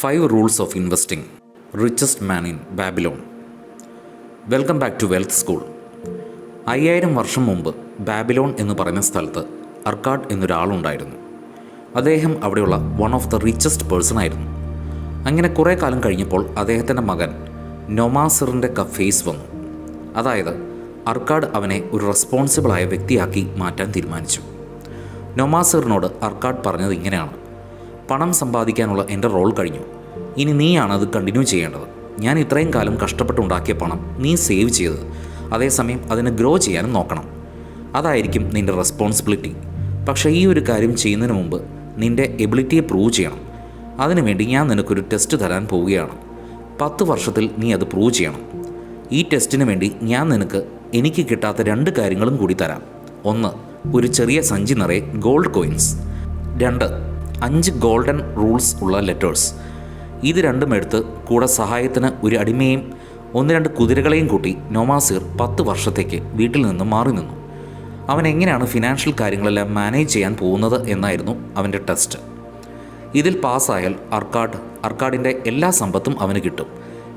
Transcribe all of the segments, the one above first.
Five rules of investing richest man in Babylon welcome back to wealth school അയ്യായിരം വർഷം മുമ്പ് Babylon എന്ന് പറയുന്ന സ്ഥലത്ത് അർക്കാഡ് എന്നൊരാളുണ്ടായിരുന്നു. അദ്ദേഹം അവിടെയുള്ള one of the richest person ആയിരുന്നു. അങ്ങനെ കുറേ കാലം കഴിഞ്ഞപ്പോൾ അദ്ദേഹത്തിന്റെ മകൻ നൊമാസിറിന്റെ കഫേസ് വന്നു. അതായത് അർക്കാഡ് അവനെ ഒരു റെസ്പോൺസിബിളായ വ്യക്തിയാക്കി മാറ്റാൻ തീരുമാനിച്ചു. നൊമാസിറിനോട് അർക്കാഡ് പറഞ്ഞത് ഇങ്ങനെയാണ്. പണം സമ്പാദിക്കാനുള്ള എന്റെ റോൾ കഴിഞ്ഞു. ഇനി നീയാണ് അത് കണ്ടിന്യൂ ചെയ്യേണ്ടത്. ഞാൻ ഇത്രയും കാലം കഷ്ടപ്പെട്ടുണ്ടാക്കിയ പണം നീ സേവ് ചെയ്തത് അതേസമയം അതിനെ ഗ്രോ ചെയ്യാനും നോക്കണം. അതായിരിക്കും നിന്റെ റെസ്പോൺസിബിലിറ്റി പക്ഷേ ഈ ഒരു കാര്യം ചെയ്യുന്നതിന് മുമ്പ് നിന്റെ എബിലിറ്റിയെ പ്രൂവ് ചെയ്യണം. അതിനുവേണ്ടി ഞാൻ നിനക്കൊരു ടെസ്റ്റ് തരാൻ പോവുകയാണ്. പത്ത് വർഷത്തിൽ നീ അത് പ്രൂവ് ചെയ്യണം. ഈ ടെസ്റ്റിന് വേണ്ടി ഞാൻ നിനക്ക് എനിക്ക് കിട്ടാത്ത രണ്ട് കാര്യങ്ങളും കൂടി തരാം. ഒന്ന് ഒരു ചെറിയ സഞ്ചി നിറയെ ഗോൾഡ് കോയിൻസ് രണ്ട് അഞ്ച് ഗോൾഡൻ റൂൾസ് ഉള്ള ലെറ്റേഴ്സ്. ഇത് രണ്ടും എടുത്ത് കൂടെ സഹായത്തിന് ഒരു അടിമയും ഒന്ന് രണ്ട് കുതിരകളെയും കൂട്ടി നൊമാസിർ പത്ത് വർഷത്തേക്ക് വീട്ടിൽ നിന്ന് മാറി നിന്നു. അവൻ എങ്ങനെയാണ് ഫിനാൻഷ്യൽ കാര്യങ്ങളെല്ലാം മാനേജ് ചെയ്യാൻ പോകുന്നത് എന്നായിരുന്നു അവന്റെ ടെസ്റ്റ് ഇതിൽ പാസ്സായാൽ അർക്കാഡ് അർക്കാഡിന്റെ എല്ലാ സമ്പത്തും അവന് കിട്ടും.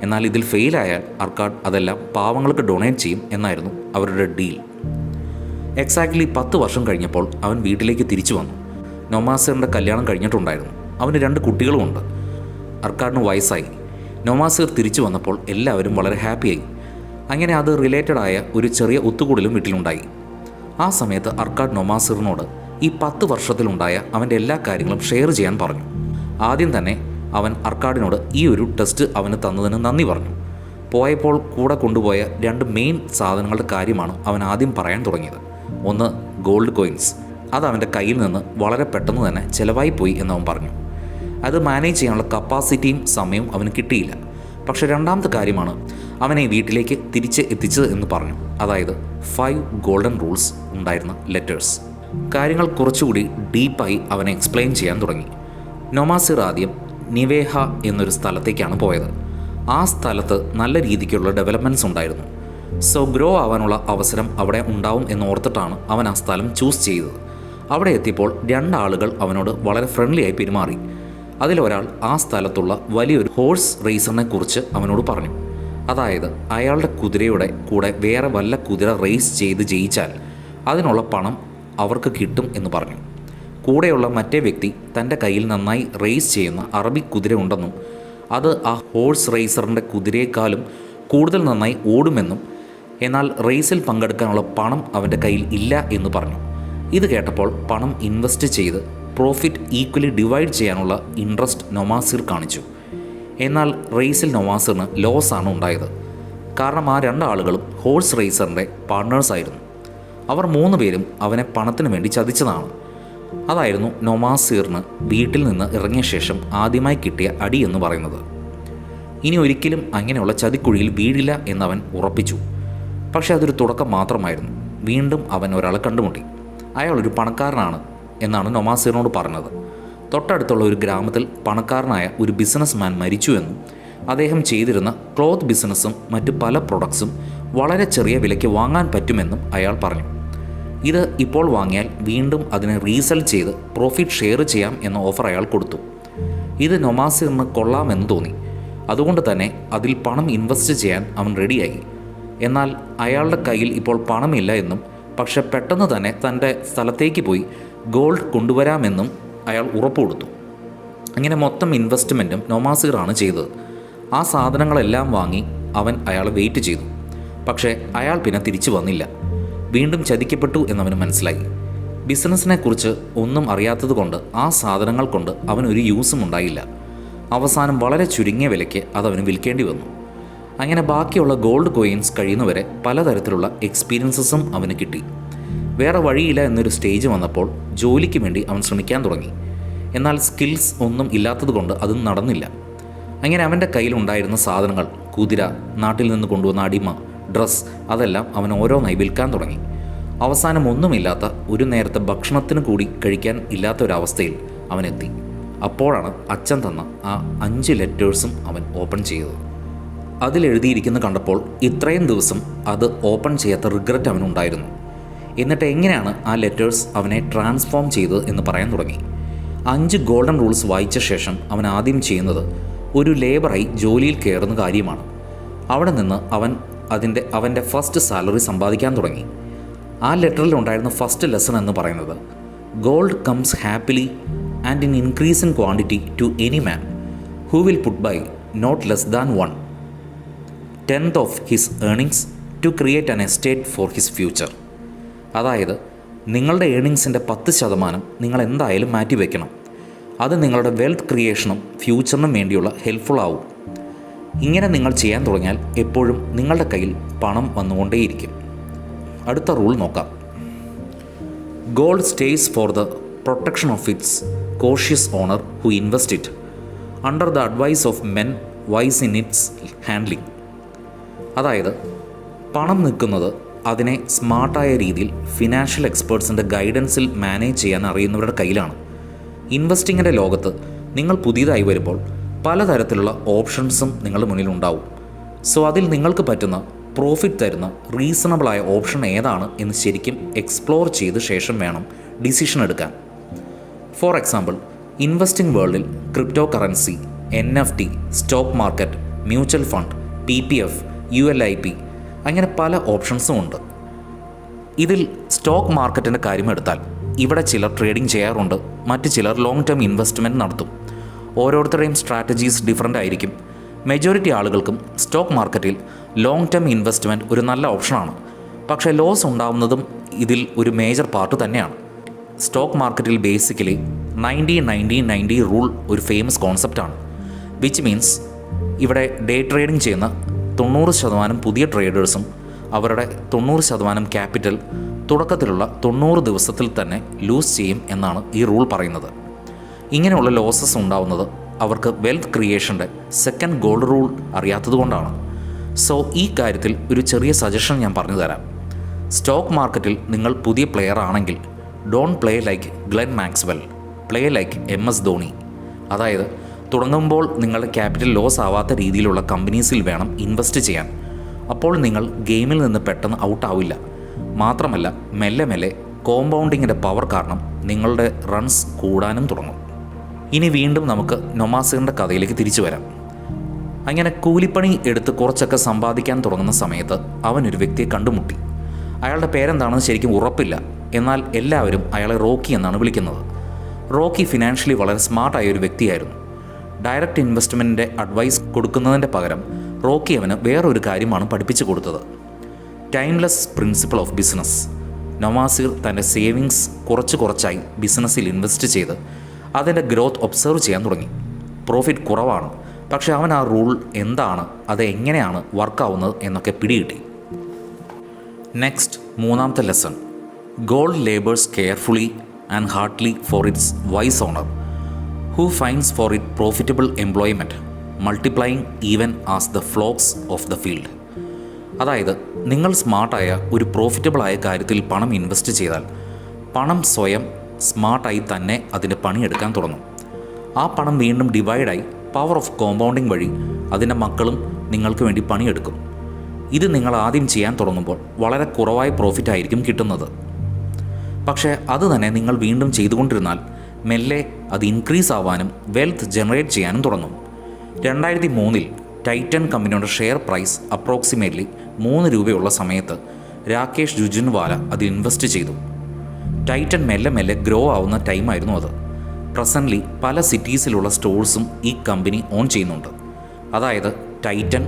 എന്നാൽ ഇതിൽ ഫെയിലായാൽ അർക്കാഡ് അതെല്ലാം പാവങ്ങൾക്ക് ഡൊണേറ്റ് ചെയ്യും എന്നായിരുന്നു അവരുടെ ഡീൽ എക്സാക്ട്ലി പത്ത് വർഷം കഴിഞ്ഞപ്പോൾ അവൻ വീട്ടിലേക്ക് തിരിച്ചു വന്നു. നൊമാസിറിന്റെ കല്യാണം കഴിഞ്ഞിട്ടുണ്ടായിരുന്നു. അവന് രണ്ട് കുട്ടികളുമുണ്ട്. അർക്കാഡിന് വയസ്സായി. നൊമാസിർ തിരിച്ചു വന്നപ്പോൾ എല്ലാവരും വളരെ ഹാപ്പിയായി. അങ്ങനെ അത് റിലേറ്റഡ് ആയ ഒരു ചെറിയ ഒത്തുകൂടലും വീട്ടിലുണ്ടായി. ആ സമയത്ത് അർക്കാഡ് നൊമാസിറിനോട് ഈ പത്ത് വർഷത്തിലുണ്ടായ അവന്റെ എല്ലാ കാര്യങ്ങളും ഷെയർ ചെയ്യാൻ പറഞ്ഞു. ആദ്യം തന്നെ അവൻ അർക്കാഡിനോട് ഈ ഒരു ടെസ്റ്റ് അവന് തന്നതിന് നന്ദി പറഞ്ഞു. പോയപ്പോൾ കൂടെ കൊണ്ടുപോയ രണ്ട് മെയിൻ സാധനങ്ങളുടെ കാര്യമാണ് അവൻ ആദ്യം പറയാൻ തുടങ്ങിയത്. ഒന്ന് ഗോൾഡ് കോയിൻസ് അത് അവന്റെ കയ്യിൽ നിന്ന് വളരെ പെട്ടെന്ന് തന്നെ ചിലവായി പോയി എന്നവൻ പറഞ്ഞു. അത് മാനേജ് ചെയ്യാനുള്ള കപ്പാസിറ്റിയും സമയവും അവന് കിട്ടിയില്ല. പക്ഷേ രണ്ടാമത്തെ കാര്യമാണ് അവനെ വീട്ടിലേക്ക് തിരിച്ച് എത്തിച്ചത് എന്ന് പറഞ്ഞു. അതായത് ഫൈവ് ഗോൾഡൻ റൂൾസ് ഉണ്ടായിരുന്ന ലെറ്റേഴ്സ് കാര്യങ്ങൾ കുറച്ചുകൂടി ഡീപ്പായി അവനെ എക്സ്പ്ലെയിൻ ചെയ്യാൻ തുടങ്ങി. നൊമാസിർ ആദ്യം നിവേഹ എന്നൊരു സ്ഥലത്തേക്കാണ് പോയത്. ആ സ്ഥലത്ത് നല്ല രീതിക്കുള്ള ഡെവലപ്മെന്റ്സ് ഉണ്ടായിരുന്നു. സോ ഗ്രോ ആവാനുള്ള അവസരം അവിടെ ഉണ്ടാവും എന്നോർത്തിട്ടാണ് അവൻ ആ സ്ഥലം ചൂസ് ചെയ്തത്. അവിടെ എത്തിയപ്പോൾ രണ്ടാളുകൾ അവനോട് വളരെ ഫ്രണ്ട്ലി ആയി പെരുമാറി. അതിലൊരാൾ ആ സ്ഥലത്തുള്ള വലിയൊരു ഹോഴ്സ് റേസറിനെ കുറിച്ച് അവനോട് പറഞ്ഞു. അതായത് അയാളുടെ കുതിരയുടെ കൂടെ വേറെ വല്ല കുതിര റേസ് ചെയ്ത് ജയിച്ചാൽ അതിനുള്ള പണം അവർക്ക് കിട്ടും എന്ന് പറഞ്ഞു. കൂടെയുള്ള മറ്റേ വ്യക്തി തന്റെ കയ്യിൽ നന്നായി റേസ് ചെയ്യുന്ന അറബി കുതിര ഉണ്ടെന്നും അത് ആ ഹോഴ്സ് റേസറിന്റെ കുതിരയേക്കാളും കൂടുതൽ നന്നായി ഓടുമെന്നും എന്നാൽ റേസിൽ പങ്കെടുക്കാനുള്ള പണം അവന്റെ കയ്യിൽ ഇല്ല എന്ന് പറഞ്ഞു. ഇത് കേട്ടപ്പോൾ പണം ഇൻവെസ്റ്റ് ചെയ്ത് പ്രോഫിറ്റ് ഈക്വലി ഡിവൈഡ് ചെയ്യാനുള്ള ഇൻട്രസ്റ്റ് നൊമാസിർ കാണിച്ചു. എന്നാൽ റേസിൽ നൊമാസിറിന് ലോസ് ആണ് ഉണ്ടായത്. കാരണം ആ രണ്ടാളുകളും ഹോഴ്സ് റേസറിന്റെ പാർട്ട്നേഴ്സായിരുന്നു അവർ മൂന്ന് പേരും അവനെ പണത്തിന് വേണ്ടി ചതിച്ചതാണ്. അതായിരുന്നു നൊമാസിറിന് വീട്ടിൽ നിന്ന് ഇറങ്ങിയ ശേഷം ആദ്യമായി കിട്ടിയ അടി എന്ന് പറയുന്നത്. ഇനി ഒരിക്കലും അങ്ങനെയുള്ള ചതിക്കുഴിയിൽ വീഴില്ല എന്നവൻ ഉറപ്പിച്ചു. പക്ഷേ അതൊരു തുടക്കം മാത്രമായിരുന്നു. വീണ്ടും അവൻ ഒരാളെ കണ്ടുമുട്ടി. അയാളൊരു പണക്കാരനാണ് എന്നാണ് നൊമാസിറിനോട് പറഞ്ഞത്. തൊട്ടടുത്തുള്ള ഒരു ഗ്രാമത്തിൽ പണക്കാരനായ ഒരു ബിസിനസ് മാൻ മരിച്ചുവെന്നും അദ്ദേഹം ചെയ്തിരുന്ന ക്ലോത്ത് ബിസിനസ്സും മറ്റ് പല പ്രൊഡക്ട്സും വളരെ ചെറിയ വിലയ്ക്ക് വാങ്ങാൻ പറ്റുമെന്നും അയാൾ പറഞ്ഞു. ഇത് ഇപ്പോൾ വാങ്ങിയാൽ വീണ്ടും അതിനെ റീസെൽ ചെയ്ത് പ്രോഫിറ്റ് ഷെയർ ചെയ്യാം എന്ന ഓഫർ അയാൾ കൊടുത്തു. ഇത് നൊമാസിറിന് കൊള്ളാമെന്ന് തോന്നി. അതുകൊണ്ട് തന്നെ അതിൽ പണം ഇൻവെസ്റ്റ് ചെയ്യാൻ അവൻ റെഡിയായി എന്നാൽ അയാളുടെ കയ്യിൽ ഇപ്പോൾ പണമില്ല എന്നും പക്ഷെ പെട്ടെന്ന് തന്നെ തന്റെ സ്ഥലത്തേക്ക് പോയി ഗോൾഡ് കൊണ്ടുവരാമെന്നും അയാൾ ഉറപ്പ് കൊടുത്തു. അങ്ങനെ മൊത്തം ഇൻവെസ്റ്റ്മെന്റും നൊമാസിറാണ് ചെയ്തത്. ആ സാധനങ്ങളെല്ലാം വാങ്ങി അവൻ അയാളെ വെയിറ്റ് ചെയ്തു. പക്ഷേ അയാൾ പിന്നെ തിരിച്ചു വന്നില്ല. വീണ്ടും ചതിക്കപ്പെട്ടു എന്നവന് മനസ്സിലായി. ബിസിനസ്സിനെക്കുറിച്ച് ഒന്നും അറിയാത്തതുകൊണ്ട് ആ സാധനങ്ങൾ കൊണ്ട് അവനൊരു യൂസും ഉണ്ടായില്ല. അവസാനം വളരെ ചുരുങ്ങിയ വിലയ്ക്ക് അതവന് വിൽക്കേണ്ടി വന്നു. അങ്ങനെ ബാക്കിയുള്ള ഗോൾഡ് കോയിൻസ് കഴിയുന്നവരെ പലതരത്തിലുള്ള എക്സ്പീരിയൻസസും അവന് കിട്ടി. വേറെ വഴിയില്ല എന്നൊരു സ്റ്റേജ് വന്നപ്പോൾ ജോലിക്ക് വേണ്ടി അവൻ ശ്രമിക്കാൻ തുടങ്ങി. എന്നാൽ സ്കിൽസ് ഒന്നും ഇല്ലാത്തതുകൊണ്ട് അതും നടന്നില്ല. അങ്ങനെ അവന്റെ കയ്യിലുണ്ടായിരുന്ന സാധനങ്ങൾ കുതിര നാട്ടിൽ നിന്ന് കൊണ്ടുവന്ന അടിമ ഡ്രസ്സ് അതെല്ലാം അവൻ ഓരോന്നായി വിൽക്കാൻ തുടങ്ങി. അവസാനം ഒന്നുമില്ലാത്ത ഒരു നേരത്തെ ഭക്ഷണത്തിന് കൂടി കഴിക്കാൻ ഇല്ലാത്ത ഒരവസ്ഥയിൽ അവനെത്തി. അപ്പോഴാണ് അച്ഛൻ തന്ന ആ അഞ്ച് ലെറ്റേഴ്സും അവൻ ഓപ്പൺ ചെയ്തത്. അതിലെഴുതിയിരിക്കുന്ന കണ്ടപ്പോൾ ഇത്രയും ദിവസം അത് ഓപ്പൺ ചെയ്യാത്ത റിഗ്രറ്റ് അവനുണ്ടായിരുന്നു. എന്നിട്ട് എങ്ങനെയാണ് ആ ലെറ്റേഴ്സ് അവനെ ട്രാൻസ്ഫോം ചെയ്തത് എന്ന് പറയാൻ തുടങ്ങി. അഞ്ച് ഗോൾഡൻ റൂൾസ് വായിച്ച ശേഷം അവൻ ആദ്യം ചെയ്യുന്നത് ഒരു ലേബറായി ജോലിയിൽ കയറുന്ന കാര്യമാണ്. അവിടെ നിന്ന് അവൻ അതിന്റെ അവന്റെ ഫസ്റ്റ് സാലറി സമ്പാദിക്കാൻ തുടങ്ങി. ആ ലെറ്ററിൽ ഉണ്ടായിരുന്ന ഫസ്റ്റ് ലെസൺ എന്ന് പറയുന്നത് gold comes happily and in increase in quantity to any man who will put by not less than one. Tenth of his earnings to create an estate for his future അതായത് നിങ്ങളുടെ ഏണിങ്സിന്റെ പത്ത് ശതമാനം നിങ്ങൾ എന്തായാലും മാറ്റിവെക്കണം. അത് നിങ്ങളുടെ വെൽത്ത് ക്രിയേഷനും ഫ്യൂച്ചറിനും വേണ്ടിയുള്ള helpful ആവും. ഇങ്ങനെ നിങ്ങൾ ചെയ്യാൻ തുടങ്ങിയാൽ എപ്പോഴും നിങ്ങളുടെ കയ്യിൽ പണം വന്നുകൊണ്ടേയിരിക്കും. അടുത്ത റൂൾ നോക്കാം. Gold stays for the protection of its cautious owner who invest it under the advice of men wise in its handling അതായത് പണം നിൽക്കുന്നത് അതിനെ സ്മാർട്ടായ രീതിയിൽ ഫിനാൻഷ്യൽ എക്സ്പേർട്സിന്റെ ഗൈഡൻസിൽ മാനേജ് ചെയ്യാൻ അറിയുന്നവരുടെ കയ്യിലാണ്. ഇൻവെസ്റ്റിങ്ങിന്റെ ലോകത്ത് നിങ്ങൾ പുതിയതായി വരുമ്പോൾ പലതരത്തിലുള്ള ഓപ്ഷൻസും നിങ്ങളുടെ മുന്നിലുണ്ടാവും സോ അതിൽ നിങ്ങൾക്ക് പറ്റുന്ന പ്രോഫിറ്റ് തരുന്ന റീസണബിളായ ഓപ്ഷൻ ഏതാണ് എന്ന് ശരിക്കും എക്സ്പ്ലോർ ചെയ്ത ശേഷം വേണം ഡിസിഷൻ എടുക്കാൻ. ഫോർ എക്സാമ്പിൾ ഇൻവെസ്റ്റിംഗ് വേൾഡിൽ crypto currency N F T stock market mutual fund P P F U L I P അങ്ങനെ പല ഓപ്ഷൻസും ഉണ്ട്. ഇതിൽ സ്റ്റോക്ക് മാർക്കറ്റിന്റെ കാര്യം എടുത്താൽ ഇവിടെ ചിലർ ട്രേഡിംഗ് ചെയ്യാറുണ്ട് മറ്റ് ചിലർ ലോങ് ടേം ഇൻവെസ്റ്റ്മെന്റ് നടത്തും. ഓരോരുത്തരുടെയും സ്ട്രാറ്റജീസ് ഡിഫറന്റ് ആയിരിക്കും. മെജോറിറ്റി ആളുകൾക്കും സ്റ്റോക്ക് മാർക്കറ്റിൽ ലോങ് ടേം ഇൻവെസ്റ്റ്മെന്റ് ഒരു നല്ല ഓപ്ഷനാണ് പക്ഷേ ലോസ് ഉണ്ടാവുന്നതും ഇതിൽ ഒരു മേജർ പാർട്ട് തന്നെയാണ്. സ്റ്റോക്ക് മാർക്കറ്റിൽ basically ninety ninety ninety rule ഒരു ഫേമസ് കോൺസെപ്റ്റാണ് വിച്ച് മീൻസ് ഇവിടെ ഡേ ട്രേഡിംഗ് ചെയ്യുന്ന തൊണ്ണൂറ് ശതമാനം പുതിയ ട്രേഡേഴ്സും അവരുടെ തൊണ്ണൂറ് ശതമാനം ക്യാപിറ്റൽ തുടക്കത്തിലുള്ള തൊണ്ണൂറ് ദിവസത്തിൽ തന്നെ ലൂസ് ചെയ്യും എന്നാണ് ഈ റൂൾ പറയുന്നത്. ഇങ്ങനെയുള്ള ലോസസ് ഉണ്ടാവുന്നത് അവർക്ക് വെൽത്ത് ക്രിയേഷന്റെ സെക്കൻഡ് ഗോൾഡ് റൂൾ അറിയാത്തതുകൊണ്ടാണ് സോ ഈ കാര്യത്തിൽ ഒരു ചെറിയ സജഷൻ ഞാൻ പറഞ്ഞു തരാം. സ്റ്റോക്ക് മാർക്കറ്റിൽ നിങ്ങൾ പുതിയ പ്ലെയർ ആണെങ്കിൽ don't play like Glenn Maxwell play like M S Dhoni. അതായത് തുടങ്ങുമ്പോൾ നിങ്ങളുടെ ക്യാപിറ്റൽ ലോസ് ആവാത്ത രീതിയിലുള്ള കമ്പനീസിൽ വേണം ഇൻവെസ്റ്റ് ചെയ്യാൻ. അപ്പോൾ നിങ്ങൾ ഗെയിമിൽ നിന്ന് പെട്ടെന്ന് ഔട്ട് ആവില്ല. മാത്രമല്ല മെല്ലെ മെല്ലെ കോമ്പൗണ്ടിങ്ങിന്റെ പവർ കാരണം നിങ്ങളുടെ റൺസ് കൂടാനും തുടങ്ങും. ഇനി വീണ്ടും നമുക്ക് നൊമാസുകളുടെ കഥയിലേക്ക് തിരിച്ചു വരാം. അങ്ങനെ കൂലിപ്പണി എടുത്ത് കുറച്ചൊക്കെ സമ്പാദിക്കാൻ തുടങ്ങുന്ന സമയത്ത് അവൻ ഒരു വ്യക്തിയെ കണ്ടുമുട്ടി. അയാളുടെ പേരെന്താണെന്ന് ശരിക്കും ഉറപ്പില്ല. എന്നാൽ എല്ലാവരും അയാളെ റോക്കി എന്നാണ് വിളിക്കുന്നത്. റോക്കി ഫിനാൻഷ്യലി വളരെ സ്മാർട്ടായ ഒരു വ്യക്തിയായിരുന്നു. ഡയറക്റ്റ് ഇൻവെസ്റ്റ്മെന്റിന്റെ അഡ്വൈസ് കൊടുക്കുന്നതിന്റെ പകരം റോക്കി അവന് വേറൊരു കാര്യമാണ് പഠിപ്പിച്ചു കൊടുത്തത്. Timeless principle of business. Nomasir തന്റെ സേവിങ്സ് കുറച്ച് കുറച്ചായി ബിസിനസ്സിൽ ഇൻവെസ്റ്റ് ചെയ്ത് അതിന്റെ ഗ്രോത്ത് ഒബ്സർവ് ചെയ്യാൻ തുടങ്ങി. പ്രോഫിറ്റ് കുറവാണ് പക്ഷേ അവൻ ആ റൂൾ എന്താണ് അത് എങ്ങനെയാണ് വർക്കാവുന്നത് എന്നൊക്കെ പിടികിട്ടി. നെക്സ്റ്റ് മൂന്നാമത്തെ lesson. Gold labours carefully and heartly for its wise owner. Who finds for it profitable employment multiplying even as the flocks of the field അതായത് നിങ്ങൾ സ്മാർട്ടായ ഒരു പ്രോഫിറ്റബിളായ കാര്യത്തിൽ പണം ഇൻവെസ്റ്റ് ചെയ്താൽ പണം സ്വയം സ്മാർട്ടായി തന്നെ അതിന്റെ പണിയെടുക്കാൻ തുടങ്ങും. ആ പണം വീണ്ടും ഡിവൈഡായി പവർ ഓഫ് കോമ്പൗണ്ടിങ് വഴി അതിന്റെ മക്കളും നിങ്ങൾക്ക് വേണ്ടി പണിയെടുക്കും. ഇത് നിങ്ങൾ ആദ്യം ചെയ്യാൻ തുടങ്ങുമ്പോൾ വളരെ കുറവായ പ്രോഫിറ്റ് ആയിരിക്കും കിട്ടുന്നത്. പക്ഷേ അത് തന്നെ നിങ്ങൾ വീണ്ടും ചെയ്തുകൊണ്ടിരുന്നാൽ മെല്ലെ അത് ഇൻക്രീസ് ആവാനും വെൽത്ത് ജനറേറ്റ് ചെയ്യാനും തുടങ്ങും. രണ്ടായിരത്തി മൂന്നിൽ ടൈറ്റൻ കമ്പനിയുടെ ഷെയർ പ്രൈസ് അപ്രോക്സിമേറ്റ്ലി മൂന്ന് രൂപയുള്ള സമയത്ത് രാകേഷ് ജുജുൻവാല അത് ഇൻവെസ്റ്റ് ചെയ്തു. ടൈറ്റൻ മെല്ലെ മെല്ലെ ഗ്രോ ആവുന്ന ടൈമായിരുന്നു അത്. പ്രസന്റ്ലി പല സിറ്റീസിലുള്ള സ്റ്റോഴ്സും ഈ കമ്പനി ഓൺ ചെയ്യുന്നുണ്ട്. അതായത് ടൈറ്റൻ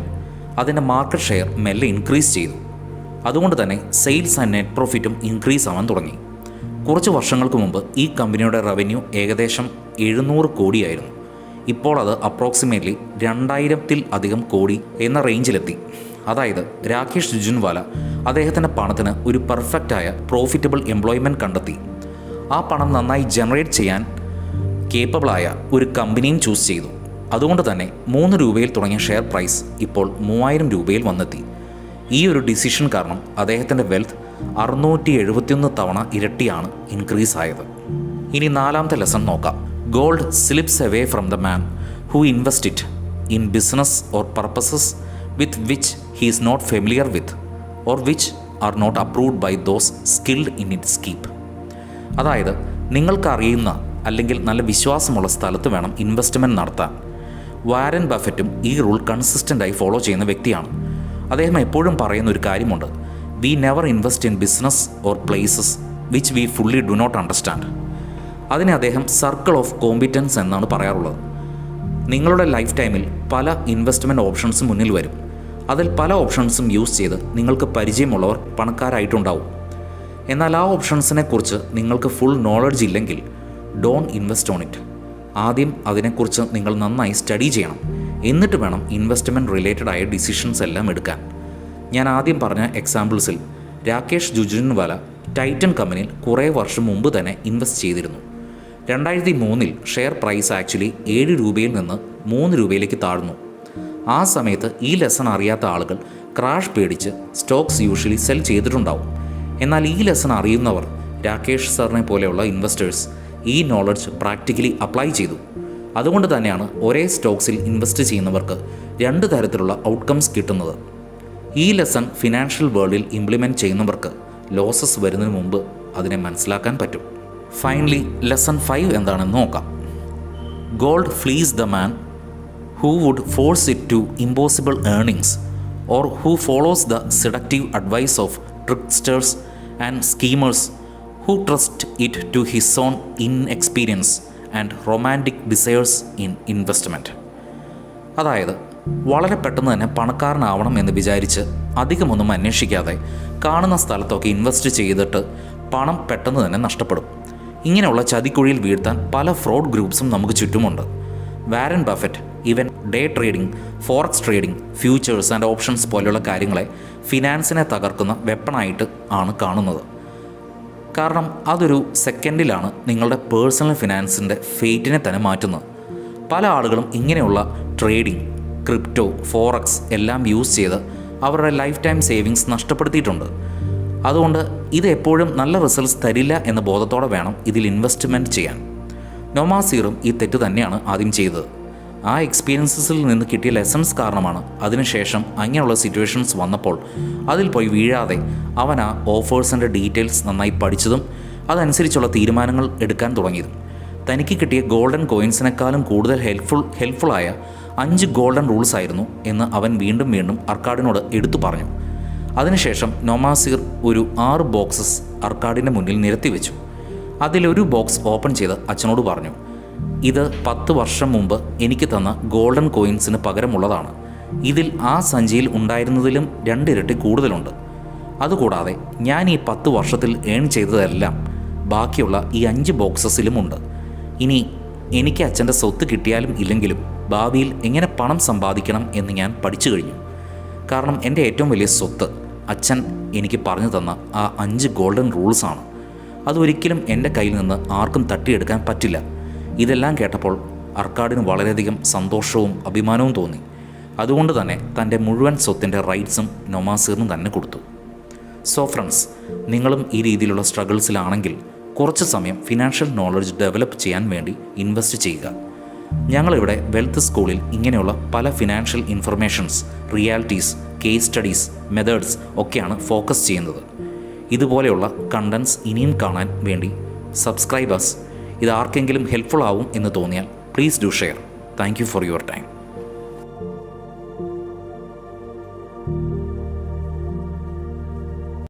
അതിന്റെ മാർക്കറ്റ് ഷെയർ മെല്ലെ ഇൻക്രീസ് ചെയ്തു. അതുകൊണ്ട് തന്നെ സെയിൽസ് ആൻഡ് നെറ്റ് പ്രോഫിറ്റും ഇൻക്രീസ് ആവാൻ തുടങ്ങി. കുറച്ച് വർഷങ്ങൾക്ക് മുമ്പ് ഈ കമ്പനിയുടെ റവന്യൂ ഏകദേശം എഴുന്നൂറ് കോടിയായിരുന്നു. ഇപ്പോൾ അത് അപ്രോക്സിമേറ്റ്ലി രണ്ടായിരത്തിൽ അധികം കോടി എന്ന റേഞ്ചിലെത്തി. അതായത് രാകേഷ് ജുജുൻവാല അദ്ദേഹത്തിന്റെ പണത്തിന് ഒരു പെർഫെക്റ്റായ പ്രോഫിറ്റബിൾ എംപ്ലോയ്മെന്റ് കണ്ടെത്തി. ആ പണം നന്നായി ജനറേറ്റ് ചെയ്യാൻ കേപ്പബിളായ ഒരു കമ്പനിയും ചൂസ് ചെയ്തു. അതുകൊണ്ട് തന്നെ മൂന്ന് രൂപയിൽ തുടങ്ങിയ ഷെയർ പ്രൈസ് ഇപ്പോൾ മൂവായിരം രൂപയിൽ വന്നെത്തി. ഈ ഒരു ഡിസിഷൻ കാരണം അദ്ദേഹത്തിന്റെ വെൽത്ത് അറുന്നൂറ്റി എഴുപത്തിയൊന്ന് തവണ ഇരട്ടിയാണ് ഇൻക്രീസ് ആയത് ഇനി നാലാമത്തെ ലെസൺ നോക്കാം. Gold slips away from the man who invest it in business or purposes with which he is not familiar with or which are not approved by those skilled in it keep അതായത് നിങ്ങൾക്കറിയുന്ന അല്ലെങ്കിൽ നല്ല വിശ്വാസമുള്ള സ്ഥലത്ത് വേണം investment നടത്താൻ. Warren ബഫറ്റും ഈ rule കൺസിസ്റ്റന്റായി follow ചെയ്യുന്ന വ്യക്തിയാണ്. അദ്ദേഹം എപ്പോഴും പറയുന്ന ഒരു കാര്യമുണ്ട്. We never invest in business or places which we fully do not understand അതിനെ അദ്ദേഹം സർക്കിൾ ഓഫ് കോമ്പിറ്റൻസ് എന്നാണ് പറയാറുള്ളത്. നിങ്ങളുടെ ലൈഫ് ടൈമിൽ പല ഇൻവെസ്റ്റ്മെന്റ് ഓപ്ഷൻസും മുന്നിൽ വരും. അതിൽ പല ഓപ്ഷൻസും യൂസ് ചെയ്ത് നിങ്ങൾക്ക് പരിചയമുള്ളവർ പണക്കാരായിട്ടുണ്ടാവും. എന്നാൽ ആ ഓപ്ഷൻസിനെ കുറിച്ച് നിങ്ങൾക്ക് ഫുൾ നോളജ് ഇല്ലെങ്കിൽ ഡോൺ ഇൻവെസ്റ്റ് ഓൺ ഇറ്റ് ആദ്യം അതിനെക്കുറിച്ച് നിങ്ങൾ നന്നായി സ്റ്റഡി ചെയ്യണം. എന്നിട്ട് വേണം ഇൻവെസ്റ്റ്മെന്റ് റിലേറ്റഡ് ആയ ഡിസിഷൻസ് എല്ലാം എടുക്കാൻ. ഞാൻ ആദ്യം പറഞ്ഞ എക്സാമ്പിൾസിൽ രാകേഷ് ജുജുൻവാല ടൈറ്റൻ കമ്പനിയിൽ കുറേ വർഷം മുമ്പ് തന്നെ ഇൻവെസ്റ്റ് ചെയ്തിരുന്നു. രണ്ടായിരത്തി മൂന്നിൽ ഷെയർ പ്രൈസ് ആക്ച്വലി ഏഴ് രൂപയിൽ നിന്ന് മൂന്ന് രൂപയിലേക്ക് താഴ്ന്നു. ആ സമയത്ത് ഈ ലെസൺ അറിയാത്ത ആളുകൾ ക്രാഷ് പേടിച്ച് സ്റ്റോക്സ് യൂഷ്വലി സെൽ ചെയ്തിട്ടുണ്ടാവും. എന്നാൽ ഈ ലെസൺ അറിയുന്നവർ രാകേഷ് സാറിനെ പോലെയുള്ള ഇൻവെസ്റ്റേഴ്സ് ഈ നോളജ് പ്രാക്ടിക്കലി അപ്ലൈ ചെയ്തു. അതുകൊണ്ട് തന്നെയാണ് ഒരേ സ്റ്റോക്സിൽ ഇൻവെസ്റ്റ് ചെയ്യുന്നവർക്ക് രണ്ട് തരത്തിലുള്ള ഔട്ട്കംസ് കിട്ടുന്നത്. ഈ ലെസൺ ഫിനാൻഷ്യൽ വേൾഡിൽ ഇംപ്ലിമെന്റ് ചെയ്യുന്നവർക്ക് ലോസസ് വരുന്നതിന് മുമ്പ് അതിനെ മനസ്സിലാക്കാൻ പറ്റും ഫൈനലി ലെസൺ ഫൈവ് എന്താണെന്ന് നോക്കാം gold flees the man who would force it to impossible earnings or who follows the seductive advice of tricksters and schemers who trust it to his own inexperience and romantic desires in investment അതായത് വളരെ പെട്ടെന്ന് തന്നെ പണക്കാരനാവണം എന്ന് വിചാരിച്ച് അധികമൊന്നും അന്വേഷിക്കാതെ കാണുന്ന സ്ഥലത്തൊക്കെ invest ചെയ്തിട്ട് പണം പെട്ടെന്ന് തന്നെ നഷ്ടപ്പെടും. ഇങ്ങനെയുള്ള ചതിക്കുഴിയിൽ വീഴ്ത്താൻ പല ഫ്രോഡ് ഗ്രൂപ്പ്സും നമുക്ക് ചുറ്റുമുണ്ട്. Warren Buffett even day trading forex trading futures and options പോലെയുള്ള കാര്യങ്ങളെ ഫിനാൻസിനെ തകർക്കുന്ന വെപ്പണായിട്ട് ആണ് കാണുന്നത്. കാരണം അതൊരു സെക്കൻഡിലാണ് നിങ്ങളുടെ പേഴ്സണൽ ഫിനാൻസിന്റെ ഫേറ്റിനെ തന്നെ മാറ്റുന്നത്. പല ആളുകളും ഇങ്ങനെയുള്ള ട്രേഡിംഗ് ക്രിപ്റ്റോ ഫോറക്സ് എല്ലാം യൂസ് ചെയ്ത് അവരുടെ ലൈഫ് ടൈം സേവിങ്സ് നഷ്ടപ്പെടുത്തിയിട്ടുണ്ട്. അതുകൊണ്ട് ഇത് എപ്പോഴും നല്ല റിസൾട്ട്സ് തരില്ല എന്ന ബോധത്തോടെ വേണം ഇതിൽ ഇൻവെസ്റ്റ്മെന്റ് ചെയ്യാൻ. നൊമാസീറും ഈ തെറ്റ് തന്നെയാണ് ആദ്യം ചെയ്തത്. ആ എക്സ്പീരിയൻസസിൽ നിന്ന് കിട്ടിയ ലെസൺസ് കാരണമാണ് അതിനുശേഷം അങ്ങനെയുള്ള സിറ്റുവേഷൻസ് വന്നപ്പോൾ അതിൽ പോയി വീഴാതെ അവൻ ആ ഓഫേഴ്സിന്റെ ഡീറ്റെയിൽസ് നന്നായി പഠിച്ചതും അതനുസരിച്ചുള്ള തീരുമാനങ്ങൾ എടുക്കാൻ തുടങ്ങിയതും. തനിക്ക് കിട്ടിയ ഗോൾഡൻ കോയിൻസിനേക്കാളും കൂടുതൽ ഹെൽപ്ഫുൾ ഹെൽപ്ഫുള്ളായ അഞ്ച് ഗോൾഡൻ റൂൾസ് ആയിരുന്നു എന്ന് അവൻ വീണ്ടും വീണ്ടും അർക്കാഡിനോട് എടുത്തു പറഞ്ഞു. അതിനുശേഷം നൊമാസിർ ഒരു ആറ് ബോക്സസ് അർക്കാഡിന്റെ മുന്നിൽ നിരത്തി വെച്ചു. അതിലൊരു ബോക്സ് ഓപ്പൺ ചെയ്ത് അച്ഛനോട് പറഞ്ഞു ഇത് പത്ത് വർഷം മുമ്പ് എനിക്ക് തന്ന ഗോൾഡൻ കോയിൻസിന് പകരമുള്ളതാണ്. ഇതിൽ ആ സഞ്ചിയിൽ ഉണ്ടായിരുന്നതിലും രണ്ടിരട്ടി കൂടുതലുണ്ട്. അതുകൂടാതെ ഞാൻ ഈ പത്ത് വർഷത്തിൽ ഏൺ ചെയ്തതെല്ലാം ബാക്കിയുള്ള ഈ അഞ്ച് ബോക്സസിലുമുണ്ട് ഇനി എനിക്ക് അച്ഛന്റെ സ്വത്ത് കിട്ടിയാലും ഇല്ലെങ്കിലും ഭാവിയിൽ എങ്ങനെ പണം സമ്പാദിക്കണം എന്ന് ഞാൻ പഠിച്ചു കഴിഞ്ഞു. കാരണം എന്റെ ഏറ്റവും വലിയ സ്വത്ത് അച്ഛൻ എനിക്ക് പറഞ്ഞു തന്ന ആ അഞ്ച് ഗോൾഡൻ റൂൾസാണ് അതൊരിക്കലും എന്റെ കയ്യിൽ നിന്ന് ആർക്കും തട്ടിയെടുക്കാൻ പറ്റില്ല. ഇതെല്ലാം കേട്ടപ്പോൾ അർക്കാഡിന് വളരെയധികം സന്തോഷവും അഭിമാനവും തോന്നി. അതുകൊണ്ട് തന്നെ തന്റെ മുഴുവൻ സ്വത്തിന്റെ റൈറ്റ്സും നൊമാസീറിന് തന്നെ കൊടുത്തു. സോ ഫ്രണ്ട്സ് നിങ്ങളും ഈ രീതിയിലുള്ള സ്ട്രഗിൾസിലാണെങ്കിൽ കുറച്ച് സമയം ഫിനാൻഷ്യൽ നോളജ് ഡെവലപ്പ് ചെയ്യാൻ വേണ്ടി ഇൻവെസ്റ്റ് ചെയ്യുക. ഞങ്ങളിവിടെ വെൽത്ത് സ്കൂളിൽ ഇങ്ങനെയുള്ള പല financial informations realities case studies methods ഒക്കെയാണ് ഫോക്കസ് ചെയ്യുന്നത്. ഇതുപോലെയുള്ള കണ്ടൻസ് ഇനിയും കാണാൻ വേണ്ടി സബ്സ്ക്രൈബേഴ്സ് ഇത് ആർക്കെങ്കിലും ഹെൽപ്ഫുൾ ആവും എന്ന് തോന്നിയാൽ please do share thank for your time